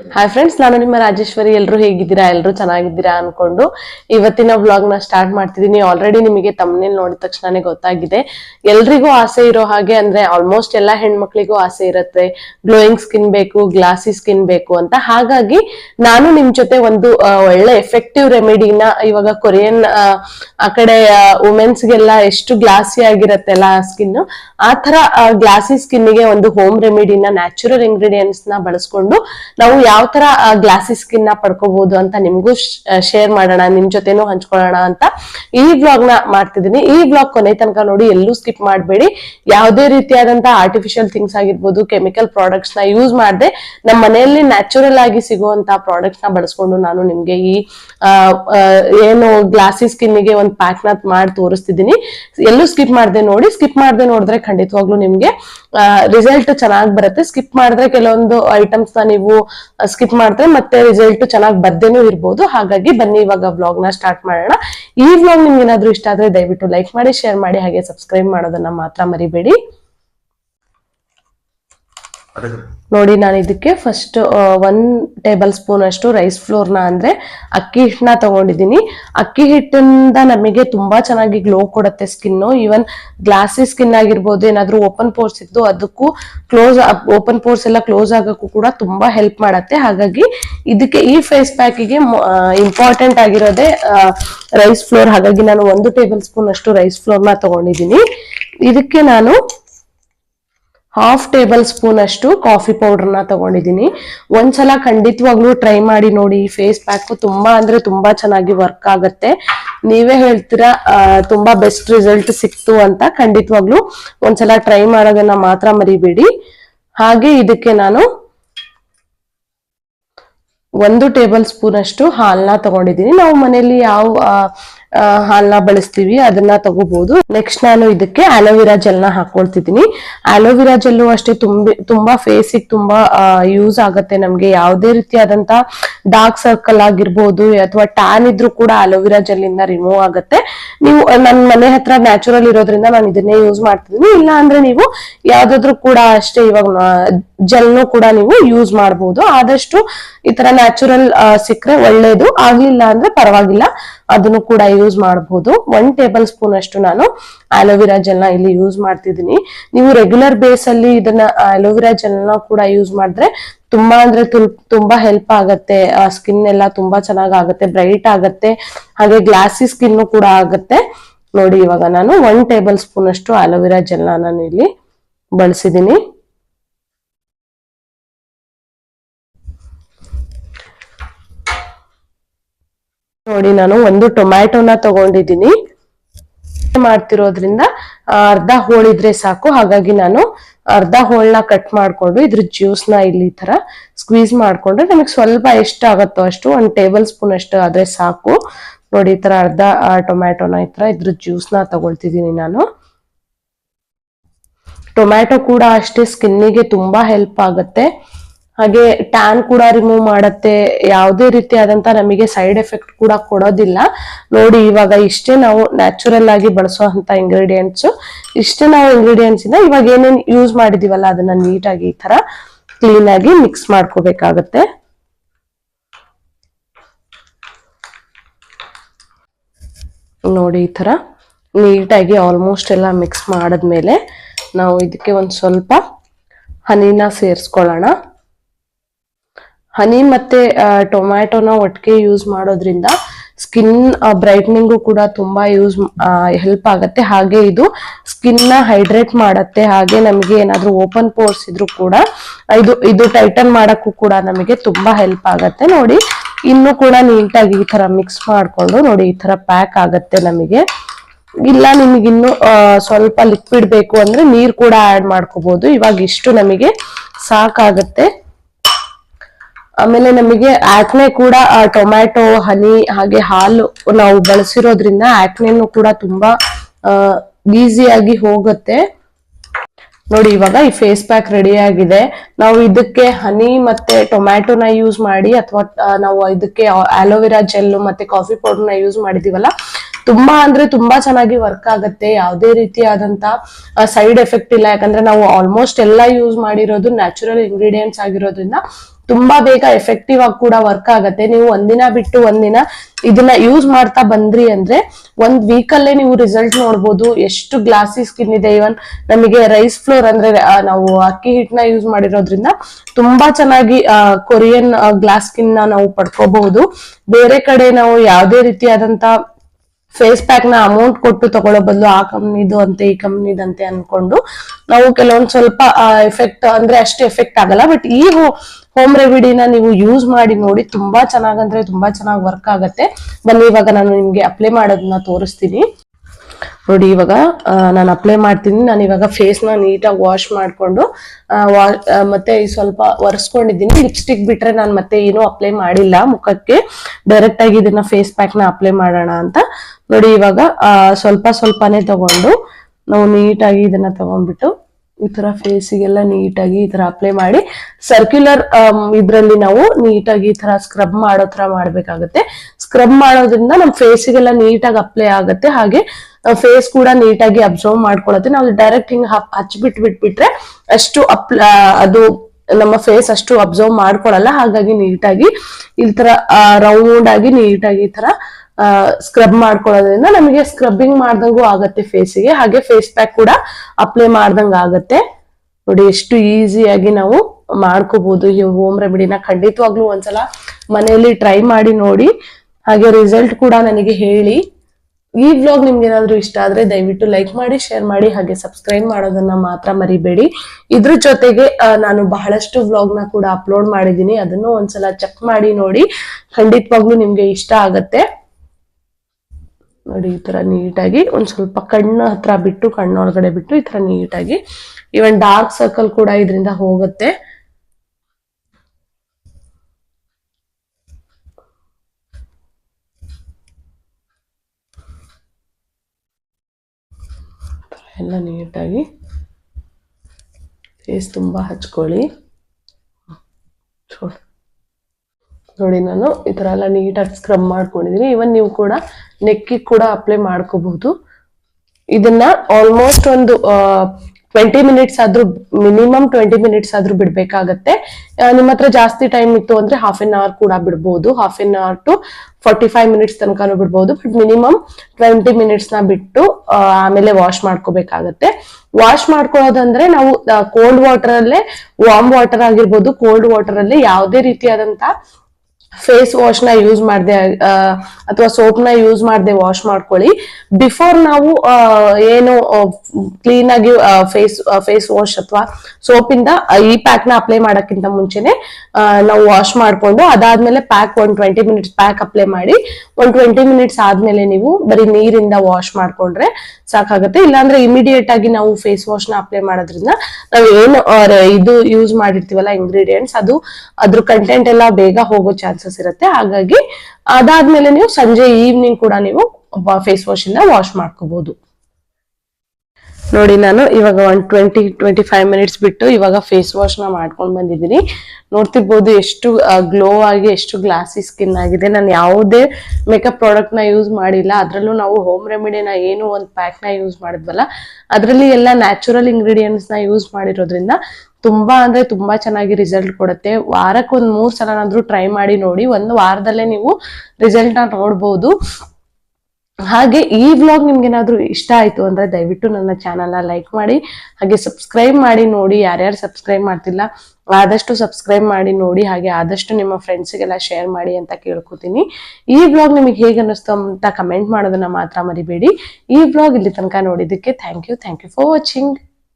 Hi friends ನಾನು ನಿಮ್ಮ ರಾಜೇಶ್ವರಿ. ಎಲ್ಲರೂ ಹೇಗಿದ್ದೀರಾ? ಎಲ್ಲರೂ ಚೆನ್ನಾಗಿದ್ದೀರಾ ಅನ್ಕೊಂಡು ಇವತ್ತಿನ ವ್ಲಾಗ್ನ ಸ್ಟಾರ್ಟ್ ಮಾಡ್ತಿದ್ದೀನಿ. ಆಲ್ರೆಡಿ ನಿಮಗೆ ತಮ್ಮನೇಲಿ ನೋಡಿದ ತಕ್ಷಣನೇ ಗೊತ್ತಾಗಿದೆ. ಎಲ್ರಿಗೂ ಆಸೆ ಇರೋ ಹಾಗೆ ಅಂದ್ರೆ ಆಲ್ಮೋಸ್ಟ್ ಎಲ್ಲಾ ಹೆಣ್ಮಕ್ಳಿಗೂ ಆಸೆ ಇರುತ್ತೆ. ಗ್ಲೋಯಿಂಗ್ ಸ್ಕಿನ್ ಬೇಕು ಗ್ಲಾಸಿ ಸ್ಕಿನ್ ಬೇಕು ಅಂತ. ಹಾಗಾಗಿ ನಾನು ನಿಮ್ ಜೊತೆ ಒಂದು ಒಳ್ಳೆ ಎಫೆಕ್ಟಿವ್ ರೆಮಿಡಿನ ಇವಾಗ ಕೊರಿಯನ್ ಆ ಕಡೆ ವುಮೆನ್ಸ್ ಗೆಲ್ಲ ಎಷ್ಟು ಗ್ಲಾಸಿ ಆಗಿರತ್ತೆಲ್ಲ ಸ್ಕಿನ್ ಆ ತರ ಗ್ಲಾಸಿ ಸ್ಕಿನ್ಗೆ ಒಂದು ಹೋಮ್ ರೆಮಿಡಿನ ನ್ಯಾಚುರಲ್ ಇಂಗ್ರೀಡಿಯೆಂಟ್ಸ್ನ ಬಳಸ್ಕೊಂಡು ನಾವು ಯಾವ ತರ ಗ್ಲಾಸಿ ಸ್ಕಿನ್ನ ಪಡ್ಕೋಬಹುದು ಅಂತ ನಿಮ್ಗೂ ಶೇರ್ ಮಾಡೋಣ, ನಿಮ್ ಜೊತೆನೂ ಹಂಚ್ಕೊಳ್ಳೋಣ ಅಂತ ಈ ಬ್ಲಾಗ್ನ ಮಾಡ್ತಿದ್ದೀನಿ. ಈ ಬ್ಲಾಗ್ ಕೊನೆ ತನಕ ನೋಡಿ ಎಲ್ಲೂ ಸ್ಕಿಪ್ ಮಾಡಬೇಡಿ. ಯಾವುದೇ ರೀತಿಯಾದಂತ ಆರ್ಟಿಫಿಷಿಯಲ್ ಥಿಂಗ್ಸ್ ಆಗಿರ್ಬೋದು ಕೆಮಿಕಲ್ ಪ್ರಾಡಕ್ಟ್ಸ್ನ ಯೂಸ್ ಮಾಡದೆ ನಮ್ಮ ಮನೆಯಲ್ಲಿ ನ್ಯಾಚುರಲ್ ಆಗಿ ಸಿಗುವಂತ ಪ್ರಾಡಕ್ಟ್ಸ್ನ ಬಳಸ್ಕೊಂಡು ನಾನು ನಿಮ್ಗೆ ಈ ಏನು ಗ್ಲಾಸಿ ಸ್ಕಿನ್ಗೆ ಒಂದು ಪ್ಯಾಕ್ನ ಮಾಡಿ ತೋರಿಸ್ತಿದ್ದೀನಿ. ಎಲ್ಲೂ ಸ್ಕಿಪ್ ಮಾಡದೆ ನೋಡಿ ಸ್ಕಿಪ್ ಮಾಡದೆ ನೋಡಿದ್ರೆ ಖಂಡಿತವಾಗ್ಲೂ ನಿಮ್ಗೆ ರಿಸಲ್ಟ್ ಚೆನ್ನಾಗಿ ಬರುತ್ತೆ. ಸ್ಕಿಪ್ ಮಾಡಿದ್ರೆ ಕೆಲವೊಂದು ಐಟಮ್ಸ್ನ ನೀವು ಸ್ಕಿಪ್ ಮಾಡಿದ್ರೆ ಮತ್ತೆ ರಿಸಲ್ಟ್ ಚೆನ್ನಾಗಿ ಬರ್ದೇನೂ ಇರ್ಬೋದು. ಹಾಗಾಗಿ ಬನ್ನಿ ಇವಾಗ ವ್ಲಾಗ್ನ ಸ್ಟಾರ್ಟ್ ಮಾಡೋಣ. ಈ ವ್ಲಾಗ್ ನಿಮ್ಗೆ ಏನಾದ್ರೂ ಇಷ್ಟ ಆದ್ರೆ ದಯವಿಟ್ಟು ಲೈಕ್ ಮಾಡಿ ಶೇರ್ ಮಾಡಿ, ಹಾಗೆ ಸಬ್ಸ್ಕ್ರೈಬ್ ಮಾಡೋದನ್ನ ಮಾತ್ರ ಮರಿಬೇಡಿ. ನೋಡಿ, ನಾನು ಇದಕ್ಕೆ ಫಸ್ಟ್ ಒನ್ ಟೇಬಲ್ ಸ್ಪೂನ್ ಅಷ್ಟು ರೈಸ್ ಫ್ಲೋರ್ನ ಅಂದ್ರೆ ಅಕ್ಕಿ ಹಿಟ್ಟನ್ನ ತಗೊಂಡಿದ್ದೀನಿ. ಅಕ್ಕಿ ಹಿಟ್ಟಿಂದ ನಮಗೆ ತುಂಬಾ ಚೆನ್ನಾಗಿ ಗ್ಲೋ ಕೊಡುತ್ತೆ ಸ್ಕಿನ್ ಈವನ್ ಗ್ಲಾಸಿ ಸ್ಕಿನ್ ಆಗಿರ್ಬೋದು, ಏನಾದ್ರೂ ಓಪನ್ ಪೋರ್ಸ್ ಇದ್ದು ಅದಕ್ಕೂ ಕ್ಲೋಸ್ ಓಪನ್ ಪೋರ್ಸ್ ಎಲ್ಲ ಕ್ಲೋಸ್ ಆಗಕ್ಕೂ ಕೂಡ ತುಂಬಾ ಹೆಲ್ಪ್ ಮಾಡತ್ತೆ. ಹಾಗಾಗಿ ಇದಕ್ಕೆ ಈ ಫೇಸ್ ಪ್ಯಾಕಿಗೆ ಇಂಪಾರ್ಟೆಂಟ್ ಆಗಿರೋದೇ ರೈಸ್ ಫ್ಲೋರ್ ಹಾಗಾಗಿ ನಾನು ಒಂದು ಟೇಬಲ್ ಸ್ಪೂನ್ ಅಷ್ಟು ರೈಸ್ ಫ್ಲೋರ್ನ ತಗೊಂಡಿದ್ದೀನಿ. ಇದಕ್ಕೆ ನಾನು ಹಾಫ್ ಟೇಬಲ್ ಸ್ಪೂನ್ ಅಷ್ಟು ಕಾಫಿ ಪೌಡರ್ನ ತಗೊಂಡಿದ್ದೀನಿ. ಒಂದ್ಸಲ ಖಂಡಿತವಾಗ್ಲೂ ಟ್ರೈ ಮಾಡಿ ನೋಡಿ ಫೇಸ್ ಪ್ಯಾಕ್ ತುಂಬಾ ಅಂದ್ರೆ ತುಂಬಾ ಚೆನ್ನಾಗಿ ವರ್ಕ್ ಆಗುತ್ತೆ. ನೀವೇ ಹೇಳ್ತೀರಾ ತುಂಬಾ ಬೆಸ್ಟ್ ರಿಸಲ್ಟ್ ಸಿಕ್ತು ಅಂತ ಖಂಡಿತವಾಗ್ಲೂ ಒಂದ್ಸಲ ಟ್ರೈ ಮಾಡೋದನ್ನ ಮಾತ್ರ ಮರಿಬೇಡಿ. ಹಾಗೆ ಇದಕ್ಕೆ ನಾನು ಒಂದು ಟೇಬಲ್ ಸ್ಪೂನ್ ಅಷ್ಟು ಹಾಲ್ನ ತಗೊಂಡಿದ್ದೀನಿ. ನಾವು ಮನೆಯಲ್ಲಿ ಯಾವ ಆ, ಆ, ಹಾಲ್ನ ಬಳಸ್ತೀವಿ ಅದನ್ನ ತಗೋಬಹುದು ನೆಕ್ಸ್ಟ್ ನಾನು ಇದಕ್ಕೆ ಆಲೋವೆರಾ ಜೆಲ್ನ ಹಾಕೊಳ್ತಿದ್ದೀನಿ. ಆಲೋವೆರಾ ಜೆಲ್ಲು ಅಷ್ಟೇ ತುಂಬಿ ತುಂಬಾ ಫೇಸಿಗೆ ತುಂಬಾ ಯೂಸ್ ಆಗುತ್ತೆ. ನಮ್ಗೆ ಯಾವುದೇ ರೀತಿಯಾದಂತ ಡಾರ್ಕ್ ಸರ್ಕಲ್ ಆಗಿರ್ಬೋದು ಅಥವಾ ಟ್ಯಾನ್ ಇದ್ರೂ ಕೂಡ ಆಲೋವೆರಾ ಜೆಲ್ ಇಂದ ರಿಮೂವ್ ಆಗುತ್ತೆ. ನೀವು ನನ್ನ ಮನೆ ಹತ್ರ ನ್ಯಾಚುರಲ್ ಇರೋದ್ರಿಂದ ನಾನು ಇದನ್ನೇ ಯೂಸ್ ಮಾಡ್ತಿದ್ದೀನಿ. ಇಲ್ಲ ಅಂದ್ರೆ ನೀವು ಯಾವ್ದಾದ್ರು ಕೂಡ ಅಷ್ಟೇ ಇವಾಗ ಜೆಲ್ನು ಕೂಡ ನೀವು ಯೂಸ್ ಮಾಡಬಹುದು ಆದಷ್ಟು ಈ ತರ ನ್ಯಾಚುರಲ್ ಸಿಕ್ಕರೆ ಒಳ್ಳೇದು. ಆಗ್ಲಿಲ್ಲ ಅಂದ್ರೆ ಪರವಾಗಿಲ್ಲ. ಅದನ್ನು ಕೂಡ ಯೂಸ್ ಮಾಡಬಹುದು ಒನ್ ಟೇಬಲ್ ಸ್ಪೂನ್ ಅಷ್ಟು ನಾನು ಆಲೋವೆರಾ ಜೆಲ್ನ ಇಲ್ಲಿ ಯೂಸ್ ಮಾಡ್ತಿದ್ದೀನಿ. ನೀವು ರೆಗ್ಯುಲರ್ ಬೇಸ್ ಅಲ್ಲಿ ಇದನ್ನ ಆಲೋವೆರಾ ಜೆಲ್ನ ಕೂಡ ಯೂಸ್ ಮಾಡಿದ್ರೆ ತುಂಬಾ ಅಂದ್ರೆ ತುಂಬಾ ಹೆಲ್ಪ್ ಆಗತ್ತೆ. ಸ್ಕಿನ್ ಎಲ್ಲ ತುಂಬಾ ಚೆನ್ನಾಗ್ ಆಗತ್ತೆ ಬ್ರೈಟ್ ಆಗತ್ತೆ. ಹಾಗೆ ಗ್ಲಾಸಿ ಸ್ಕಿನ್ ಕೂಡ ಆಗತ್ತೆ. ನೋಡಿ ಇವಾಗ ನಾನು ಒನ್ ಟೇಬಲ್ ಸ್ಪೂನ್ ಅಷ್ಟು ಆಲೋವೆರಾ ಜೆಲ್ ನಾನು ಇಲ್ಲಿ ಬಳಸಿದೀನಿ. ನೋಡಿ ನಾನು ಒಂದು ಟೊಮ್ಯಾಟೊನ ತಗೊಂಡಿದ್ದೀನಿ ಮಾಡ್ತಿರೋದ್ರಿಂದ ಅರ್ಧ ಹೋಳಿದ್ರೆ ಸಾಕು. ಹಾಗಾಗಿ ನಾನು ಅರ್ಧ ಹೋಳ್ನ ಕಟ್ ಮಾಡ್ಕೊಂಡು ಇದ್ರ ಜ್ಯೂಸ್ನ ಇಲ್ಲಿ ತರ ಸ್ಕ್ವೀಸ್ ಮಾಡ್ಕೊಂಡ್ರೆ ನಮಗೆ ಸ್ವಲ್ಪ ಎಷ್ಟು ಆಗುತ್ತೋ ಅಷ್ಟು, ಒಂದ್ ಟೇಬಲ್ ಸ್ಪೂನ್ ಅಷ್ಟು ಆದ್ರೆ ಸಾಕು. ನೋಡಿ, ಈ ತರ ಅರ್ಧ ಟೊಮ್ಯಾಟೊನ ಈ ತರ ಇದ್ರ ಜ್ಯೂಸ್ನ ತಗೊಳ್ತಿದ್ದೀನಿ ನಾನು. ಟೊಮ್ಯಾಟೊ ಕೂಡ ಅಷ್ಟೇ ಸ್ಕಿನ್ನಿಗೆ ತುಂಬಾ ಹೆಲ್ಪ್ ಆಗುತ್ತೆ. ಹಾಗೆ ಟ್ಯಾನ್ ಕೂಡ ರಿಮೂವ್ ಮಾಡತ್ತೆ, ಯಾವುದೇ ರೀತಿಯಾದಂತ ನಮಗೆ ಸೈಡ್ ಎಫೆಕ್ಟ್ ಕೂಡ ಕೊಡೋದಿಲ್ಲ. ನೋಡಿ, ಇವಾಗ ಇಷ್ಟೇ ನಾವು ನ್ಯಾಚುರಲ್ ಆಗಿ ಬಳಸುವಂತ ಇಂಗ್ರೀಡಿಯೆಂಟ್ಸ್ ಇಷ್ಟೇ ನಾವು ಇಂಗ್ರೀಡಿಯೆಂಟ್ಸ್ ಇಂದ ಇವಾಗ ಏನೇನ್ ಯೂಸ್ ಮಾಡಿದೀವಲ್ಲ, ಅದನ್ನ ನೀಟಾಗಿ ಈ ತರ ಕ್ಲೀನ್ ಆಗಿ ಮಿಕ್ಸ್ ಮಾಡ್ಕೋಬೇಕಾಗತ್ತೆ. ನೋಡಿ, ಈ ತರ ನೀಟಾಗಿ ಆಲ್ಮೋಸ್ಟ್ ಎಲ್ಲ ಮಿಕ್ಸ್ ಮಾಡಿದ್ಮೇಲೆ ನಾವು ಇದಕ್ಕೆ ಒಂದು ಸ್ವಲ್ಪ ಹನಿನ ಸೇರಿಸ್ಕೊಳ್ಳೋಣ. ಹನಿ ಮತ್ತೆ ಟೊಮ್ಯಾಟೊನ ಒಟ್ಟಿಗೆ ಯೂಸ್ ಮಾಡೋದ್ರಿಂದ ಸ್ಕಿನ್ ಬ್ರೈಟ್ನಿಂಗು ಕೂಡ ತುಂಬಾ ಯೂಸ್ ಹೆಲ್ಪ್ ಆಗುತ್ತೆ. ಹಾಗೆ ಇದು ಸ್ಕಿನ್ನ ಹೈಡ್ರೇಟ್ ಮಾಡತ್ತೆ. ಹಾಗೆ ನಮಗೆ ಏನಾದ್ರೂ ಓಪನ್ ಪೋರ್ಸ್ ಇದ್ರೂ ಕೂಡ ಇದು ಇದು ಟೈಟನ್ ಮಾಡಕ್ಕೂ ಕೂಡ ನಮಗೆ ತುಂಬಾ ಹೆಲ್ಪ್ ಆಗತ್ತೆ. ನೋಡಿ, ಇನ್ನು ಕೂಡ ನೀಟಾಗಿ ಈ ತರ ಮಿಕ್ಸ್ ಮಾಡ್ಕೊಂಡು ನೋಡಿ, ಈ ತರ ಪ್ಯಾಕ್ ಆಗತ್ತೆ ನಮಗೆ. ಇಲ್ಲ ನಿಮಗೆ ಇನ್ನು ಸ್ವಲ್ಪ ಲಿಕ್ವಿಡ್ ಬೇಕು ಅಂದ್ರೆ ನೀರ್ ಕೂಡ ಆಡ್ ಮಾಡ್ಕೋಬಹುದು ಇವಾಗ ಇಷ್ಟು ನಮಗೆ ಸಾಕಾಗತ್ತೆ. ಆಮೇಲೆ ನಮಗೆ ಆಕ್ನೆ ಕೂಡ ಟೊಮ್ಯಾಟೊ, ಹನಿ, ಹಾಗೆ ಹಾಲು ನಾವು ಬಳಸಿರೋದ್ರಿಂದ ಆಕ್ನೆನು ಕೂಡ ತುಂಬಾ ಈಸಿಯಾಗಿ ಹೋಗುತ್ತೆ. ನೋಡಿ, ಇವಾಗ ಈ ಫೇಸ್ ಪ್ಯಾಕ್ ರೆಡಿ ಆಗಿದೆ. ನಾವು ಇದಕ್ಕೆ ಹನಿ ಮತ್ತೆ ಟೊಮ್ಯಾಟೊನ ಯೂಸ್ ಮಾಡಿ ಅಥವಾ ನಾವು ಇದಕ್ಕೆ ಆಲೋವೆರಾ ಜೆಲ್ ಮತ್ತೆ ಕಾಫಿ ಪೌಡರ್ನ ಯೂಸ್ ಮಾಡಿದೀವಲ್ಲ, ತುಂಬಾ ಅಂದ್ರೆ ತುಂಬಾ ಚೆನ್ನಾಗಿ ವರ್ಕ್ ಆಗುತ್ತೆ. ಯಾವುದೇ ರೀತಿಯಾದಂತ ಸೈಡ್ ಎಫೆಕ್ಟ್ ಇಲ್ಲ. ಯಾಕಂದ್ರೆ ನಾವು ಆಲ್ಮೋಸ್ಟ್ ಎಲ್ಲ ಯೂಸ್ ಮಾಡಿರೋದು ನ್ಯಾಚುರಲ್ ಇಂಗ್ರೀಡಿಯೆಂಟ್ಸ್ ಆಗಿರೋದ್ರಿಂದ ತುಂಬಾ ಬೇಗ ಎಫೆಕ್ಟಿವ್ ಆಗಿ ಕೂಡ ವರ್ಕ್ ಆಗತ್ತೆ. ನೀವು ಒಂದಿನ ಬಿಟ್ಟು ಒಂದಿನ ಇದನ್ನ ಯೂಸ್ ಮಾಡ್ತಾ ಬಂದ್ರಿ ಅಂದ್ರೆ ಒಂದ್ ವೀಕ್ ಅಲ್ಲೇ ನೀವು ರಿಸಲ್ಟ್ ನೋಡ್ಬೋದು. ಎಷ್ಟು ಗ್ಲಾಸಿ ಸ್ಕಿನ್ ಇದೆ. ಇವನ್ ನಮಗೆ ರೈಸ್ ಫ್ಲೋರ್ ಅಂದ್ರೆ ನಾವು ಅಕ್ಕಿ ಹಿಟ್ಟನ್ನ ಯೂಸ್ ಮಾಡಿರೋದ್ರಿಂದ ತುಂಬಾ ಚೆನ್ನಾಗಿ ಕೊರಿಯನ್ ಗ್ಲಾಸ್ ಸ್ಕಿನ್ ನಾವು ಪಡ್ಕೋಬಹುದು. ಬೇರೆ ಕಡೆ ನಾವು ಯಾವುದೇ ರೀತಿಯಾದಂತ ಫೇಸ್ ಪ್ಯಾಕ್ನ ಅಮೌಂಟ್ ಕೊಟ್ಟು ತಗೊಳ್ಳೋ ಬದಲು ಆ ಕಂಪ್ನಿದು ಅಂತೆ, ಈ ಕಂಪ್ನಿದಂತೆ ಅನ್ಕೊಂಡು ನಾವು ಕೆಲವೊಂದ್ ಸ್ವಲ್ಪ ಎಫೆಕ್ಟ್ ಅಂದ್ರೆ ಅಷ್ಟು ಎಫೆಕ್ಟ್ ಆಗಲ್ಲ. ಬಟ್ ಈ ಹೋಮ್ ರೆಮಿಡಿನ ನೀವು ಯೂಸ್ ಮಾಡಿ ನೋಡಿ ತುಂಬಾ ಚೆನ್ನಾಗಂದ್ರೆ ತುಂಬಾ ಚೆನ್ನಾಗಿ ವರ್ಕ್ ಆಗತ್ತೆ. ಬನ್ನಿ, ಇವಾಗ ನಾನು ನಿಮ್ಗೆ ಅಪ್ಲೈ ಮಾಡೋದನ್ನ ತೋರಿಸ್ತೀನಿ. ನೋಡಿ, ಇವಾಗ ನಾನು ಅಪ್ಲೈ ಮಾಡ್ತೀನಿ. ನಾನು ಇವಾಗ ಫೇಸ್ನ ನೀಟಾಗಿ ವಾಶ್ ಮಾಡ್ಕೊಂಡು ಮತ್ತೆ ಸ್ವಲ್ಪ ಒರೆಸ್ಕೊಂಡಿದ್ದೀನಿ. ಲಿಪ್ಸ್ಟಿಕ್ ಬಿಟ್ರೆ ನಾನು ಮತ್ತೆ ಏನೂ ಅಪ್ಲೈ ಮಾಡಿಲ್ಲ ಮುಖಕ್ಕೆ. ಡೈರೆಕ್ಟ್ ಆಗಿ ಇದನ್ನ ಫೇಸ್ ಪ್ಯಾಕ್ನ ಅಪ್ಲೈ ಮಾಡೋಣ ಅಂತ. ನೋಡಿ, ಇವಾಗ ಸ್ವಲ್ಪ ಸ್ವಲ್ಪನೇ ತಗೊಂಡು, ನಾವು ನೀಟಾಗಿ ಇದನ್ನ ತಗೊಂಡ್ಬಿಟ್ಟು ಈ ತರ ಫೇಸಿಗೆಲ್ಲ ನೀಟಾಗಿ ಈ ತರ ಅಪ್ಲೈ ಮಾಡಿ ಸರ್ಕ್ಯುಲರ್ ಇದ್ರಲ್ಲಿ ನಾವು ನೀಟಾಗಿ ಈ ತರ ಸ್ಕ್ರಬ್ ಮಾಡೋ ತರ ಮಾಡ್ಬೇಕಾಗತ್ತೆ. ಸ್ಕ್ರಬ್ ಮಾಡೋದ್ರಿಂದ ನಮ್ಮ ಫೇಸಿಗೆಲ್ಲ ನೀಟಾಗಿ ಅಪ್ಲೈ ಆಗುತ್ತೆ. ಹಾಗೆ ಫೇಸ್ ಕೂಡ ನೀಟಾಗಿ ಅಬ್ಸರ್ವ್ ಮಾಡ್ಕೊಳತ್ತೆ. ನಾವು ಡೈರೆಕ್ಟ್ ಹಿಂಗ್ ಹಪ್- ಹಚ್ಬಿಟ್ ಬಿಟ್ಬಿಟ್ರೆ ಅಷ್ಟು ಅಪ್ ಅದು ನಮ್ಮ ಫೇಸ್ ಅಷ್ಟು ಅಬ್ಸರ್ವ್ ಮಾಡ್ಕೊಳಲ್ಲ. ಹಾಗಾಗಿ ನೀಟಾಗಿ ಈ ತರ ರೌಂಡ್ ಆಗಿ ನೀಟಾಗಿ ಈ ತರ ಸ್ಕ್ರಬ್ ಮಾಡ್ಕೊಳ್ಳೋದ್ರಿಂದ ನಮಗೆ ಸ್ಕ್ರಬ್ಬಿಂಗ್ ಮಾಡ್ದಂಗೂ ಆಗತ್ತೆ ಫೇಸಿಗೆ ಹಾಗೆ ಫೇಸ್ ಪ್ಯಾಕ್ ಕೂಡ ಅಪ್ಲೈ ಮಾಡ್ದಂಗ ಆಗತ್ತೆ. ನೋಡಿ, ಎಷ್ಟು ಈಸಿಯಾಗಿ ನಾವು ಮಾಡ್ಕೋಬಹುದು ಈ ಹೋಮ್ ರೆಮಿಡಿನ ಖಂಡಿತವಾಗ್ಲೂ ಒಂದ್ಸಲ ಮನೆಯಲ್ಲಿ ಟ್ರೈ ಮಾಡಿ ನೋಡಿ. ಹಾಗೆ ರಿಸಲ್ಟ್ ಕೂಡ ನನಗೆ ಹೇಳಿ. ಈ ವ್ಲಾಗ್ ನಿಮ್ಗೆ ಏನಾದ್ರು ಇಷ್ಟ ಆದ್ರೆ ದಯವಿಟ್ಟು ಲೈಕ್ ಮಾಡಿ ಶೇರ್ ಮಾಡಿ, ಹಾಗೆ ಸಬ್ಸ್ಕ್ರೈಬ್ ಮಾಡೋದನ್ನ ಮಾತ್ರ ಮರಿಬೇಡಿ. ಇದ್ರ ಜೊತೆಗೆ ನಾನು ಬಹಳಷ್ಟು ವ್ಲಾಗ್ನ ಕೂಡ ಅಪ್ಲೋಡ್ ಮಾಡಿದೀನಿ ಅದನ್ನು ಒಂದ್ಸಲ ಚೆಕ್ ಮಾಡಿ ನೋಡಿ. ಖಂಡಿತವಾಗ್ಲೂ ನಿಮ್ಗೆ ಇಷ್ಟ ಆಗತ್ತೆ. ನೋಡಿ, ಈ ತರ ನೀಟಾಗಿ ಒಂದ್ ಸ್ವಲ್ಪ ಕಣ್ಣು ಹತ್ರ ಬಿಟ್ಟು, ಕಣ್ಣೊಳಗಡೆ ಬಿಟ್ಟು ಈ ತರ ನೀಟಾಗಿ ಈವನ್ ಡಾರ್ಕ್ ಸರ್ಕಲ್ ಕೂಡ ಇದರಿಂದ ಹೋಗುತ್ತೆ ಎಲ್ಲ ನೀಟಾಗಿ ಫೇಸ್ ತುಂಬಾ ಹಚ್ಕೊಳ್ಳಿ. ನೋಡಿ, ನಾನು ಈ ತರ ಎಲ್ಲ ನೀಟಾಗಿ ಸ್ಕ್ರಬ್ ಮಾಡ್ಕೊಂಡಿದೀನಿ ಇವನ್ ನೀವು ಕೂಡ ನೆಕ್ಕಿಗೆ ಕೂಡ ಅಪ್ಲೈ ಮಾಡ್ಕೋಬಹುದು. ಇದನ್ನ ಆಲ್ಮೋಸ್ಟ್ ಒಂದು ಟ್ವೆಂಟಿ ಮಿನಿಟ್ಸ್ ಆದ್ರೂ ಮಿನಿಮಮ್ ಟ್ವೆಂಟಿ ಮಿನಿಟ್ಸ್ ಆದ್ರೂ ಬಿಡ್ಬೇಕಾಗತ್ತೆ. ನಿಮ್ಮ ಹತ್ರ ಜಾಸ್ತಿ ಟೈಮ್ ಇತ್ತು ಅಂದ್ರೆ ಹಾಫ್ ಎನ್ ಅವರ್ ಕೂಡ ಬಿಡ್ಬೋದು. Half an hour to forty five minutes ತನಕನೂ ಬಿಡ್ಬೋದು. ಬಟ್ ಮಿನಿಮಮ್ ಟ್ವೆಂಟಿ ಮಿನಿಟ್ಸ್ನ ಬಿಟ್ಟು ಆಮೇಲೆ ವಾಶ್ ಮಾಡ್ಕೋಬೇಕಾಗತ್ತೆ. ವಾಶ್ ಮಾಡ್ಕೊಳ್ಳೋದಂದ್ರೆ ನಾವು ಕೋಲ್ಡ್ ವಾಟರ್ ಅಲ್ಲೇ ವಾರ್ಮ್ ವಾಟರ್ ಆಗಿರ್ಬೋದು. ಕೋಲ್ಡ್ ವಾಟರ್ ಅಲ್ಲಿ ಯಾವುದೇ ರೀತಿಯಾದಂತ ಫೇಸ್ ವಾಶ್ನ ಯೂಸ್ ಮಾಡದೆ ಅಥವಾ ಸೋಪ್ನ ಯೂಸ್ ಮಾಡದೆ ವಾಶ್ ಮಾಡ್ಕೊಳ್ಳಿ. ಬಿಫೋರ್ ನಾವು ಏನು ಕ್ಲೀನ್ ಆಗಿ ಫೇಸ್ ಫೇಸ್ ವಾಶ್ ಅಥವಾ ಸೋಪ್ ಇಂದ ಈ ಪ್ಯಾಕ್ನ ಅಪ್ಲೈ ಮಾಡೋಕ್ಕಿಂತ ಮುಂಚೆನೆ ನಾವು ವಾಶ್ ಮಾಡಿಕೊಂಡು, ಅದಾದ್ಮೇಲೆ ಪ್ಯಾಕ್ ಒಂದ್ ಟ್ವೆಂಟಿ ಮಿನಿಟ್ಸ್ ಪ್ಯಾಕ್ ಅಪ್ಲೈ ಮಾಡಿ, ಒಂದ್ ಟ್ವೆಂಟಿ ಮಿನಿಟ್ಸ್ ಆದ್ಮೇಲೆ ನೀವು ಬರೀ ನೀರಿಂದ ವಾಶ್ ಮಾಡ್ಕೊಂಡ್ರೆ ಸಾಕಾಗುತ್ತೆ. ಇಲ್ಲಾಂದ್ರೆ ಇಮಿಡಿಯೇಟ್ ಆಗಿ ನಾವು ಫೇಸ್ ವಾಶ್ನ ಅಪ್ಲೈ ಮಾಡೋದ್ರಿಂದ ನಾವು ಏನು ಇದು ಯೂಸ್ ಮಾಡಿರ್ತೀವಲ್ಲ ಇಂಗ್ರೀಡಿಯೆಂಟ್ಸ್ ಅದು, ಅದ್ರ ಕಂಟೆಂಟ್ ಎಲ್ಲ ಬೇಗ ಹೋಗೋ ಚಾನ್ಸಸ್ ಇರುತ್ತೆ. ಹಾಗಾಗಿ ಅದಾದ್ಮೇಲೆ ನೀವು ಸಂಜೆ ಈವ್ನಿಂಗ್ ಕೂಡ ನೀವು ಫೇಸ್ ವಾಶ್ ಇಂದ ವಾಶ್ ಮಾಡ್ಕೋಬಹುದು ನೋಡಿ ನಾನು ಇವಾಗ one twenty twenty five minutes ಬಿಟ್ಟು ಇವಾಗ ಫೇಸ್ ವಾಶ್ನ ಮಾಡ್ಕೊಂಡ್ ಬಂದಿದ್ದೀನಿ. ನೋಡ್ತಿರ್ಬೋದು ಎಷ್ಟು ಗ್ಲೋ ಆಗಿ ಎಷ್ಟು ಗ್ಲಾಸಿ ಸ್ಕಿನ್ ಆಗಿದೆ. ನಾನು ಯಾವುದೇ ಮೇಕಪ್ ಪ್ರಾಡಕ್ಟ್ನ ಯೂಸ್ ಮಾಡಿಲ್ಲ. ಅದ್ರಲ್ಲೂ ನಾವು ಹೋಮ್ ರೆಮಿಡಿನ ಏನು ಒಂದು ಪ್ಯಾಕ್ನ ಯೂಸ್ ಮಾಡಿದ್ವಲ್ಲ, ಅದರಲ್ಲಿ ಎಲ್ಲ ನ್ಯಾಚುರಲ್ ಇಂಗ್ರೀಡಿಯೆಂಟ್ಸ್ನ ಯೂಸ್ ಮಾಡಿರೋದ್ರಿಂದ ತುಂಬಾ ಅಂದ್ರೆ ತುಂಬಾ ಚೆನ್ನಾಗಿ ರಿಸಲ್ಟ್ ಕೊಡುತ್ತೆ. ವಾರಕ್ಕೆ ಒಂದ್ ಮೂರ್ ಸಲನಾದ್ರೂ ಟ್ರೈ ಮಾಡಿ ನೋಡಿ. ಒಂದು ವಾರದಲ್ಲೇ ನೀವು ರಿಸಲ್ಟ್ನ ನೋಡ್ಬೋದು. ಹಾಗೆ ಈ ವ್ಲಾಗ್ ನಿಮ್ಗೆ ಏನಾದ್ರು ಇಷ್ಟ ಆಯ್ತು ಅಂದ್ರೆ ದಯವಿಟ್ಟು ನನ್ನ ಚಾನಲ್ ಲೈಕ್ ಮಾಡಿ, ಹಾಗೆ ಸಬ್ಸ್ಕ್ರೈಬ್ ಮಾಡಿ ನೋಡಿ. ಯಾರ್ಯಾರು ಸಬ್ಸ್ಕ್ರೈಬ್ ಮಾಡ್ತಿಲ್ಲ, ಆದಷ್ಟು ಸಬ್ಸ್ಕ್ರೈಬ್ ಮಾಡಿ ನೋಡಿ, ಹಾಗೆ ಆದಷ್ಟು ನಿಮ್ಮ ಫ್ರೆಂಡ್ಸ್ಗೆಲ್ಲ ಶೇರ್ ಮಾಡಿ ಅಂತ ಕೇಳ್ಕೊತೀನಿ. ಈ ವ್ಲಾಗ್ ನಿಮಗೆ ಹೇಗೆ ಅನ್ನಿಸ್ತು ಅಂತ ಕಮೆಂಟ್ ಮಾಡೋದನ್ನ ಮಾತ್ರ ಮರಿಬೇಡಿ. ಈ ವ್ಲಾಗ್ ಇಲ್ಲಿ ತನಕ ನೋಡಿದ್ದಕ್ಕೆ thank you thank you for watching